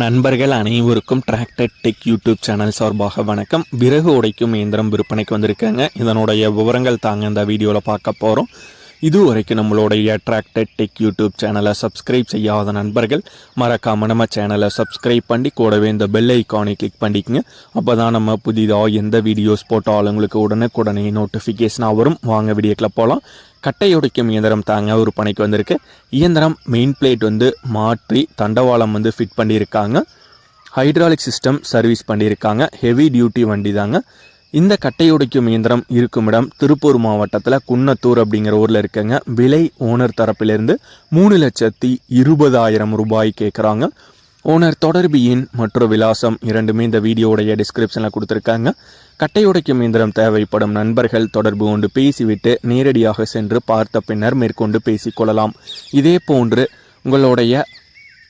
நண்பர்கள் அனைவருக்கும் tractor tech YouTube channel சார்பாக வணக்கம். விறகு உடைக்கும் இயந்திரம் விற்பனைக்கு வந்திருக்காங்க. இதனுடைய விவரங்கள் தாங்க இந்த வீடியோவில் பார்க்க போகிறோம் இதுவரைக்கும் நம்மளுடைய அட்ராக்டட் டெக் யூடியூப் சேனலை சப்ஸ்கிரைப் செய்யாத நண்பர்கள் மறக்காம நம்ம சேனலை சப்ஸ்கிரைப் பண்ணி கூடவே இந்த பெல் ஐக்கானை கிளிக் பண்ணிக்கங்க. அப்போ தான் நம்ம புதிதாக எந்த வீடியோஸ் போட்டாலும் உங்களுக்கு உடனுக்குடனே நோட்டிஃபிகேஷனாக வரும். வாங்க வீடியோக்கில் போகலாம் கட்டை உடைக்கும் இயந்திரம் தாங்க ஒரு பணிக்கு வந்திருக்கு. இயந்திரம் மெயின் பிளேட் வந்து மாற்றி தண்டவாளம் வந்து ஃபிட் பண்ணியிருக்காங்க. ஹைட்ராலிக் சிஸ்டம் சர்வீஸ் பண்ணியிருக்காங்க. ஹெவி டியூட்டி வண்டி தாங்க. இந்த கட்டை உடைக்கும் இயந்திரம் இருக்கும் இடம் திருப்பூர் மாவட்டத்தில் குன்னத்தூர் அப்படிங்கிற ஊரில் இருக்குங்க. விலை ஓனர் தரப்பிலிருந்து மூணு லட்சத்தி இருபதாயிரம் ரூபாய் கேட்குறாங்க ஓனர் தொடர்பு எண் மற்றும் விலாசம் இரண்டுமே இந்த வீடியோடைய டிஸ்கிரிப்ஷனில் கொடுத்துருக்காங்க. கட்டை உடைக்கும் இயந்திரம் தேவைப்படும் நண்பர்கள் தொடர்பு கொண்டு பேசிவிட்டு நேரடியாக சென்று பார்த்த பின்னர் மேற்கொண்டு பேசிக்கொள்ளலாம். இதே போன்று உங்களுடைய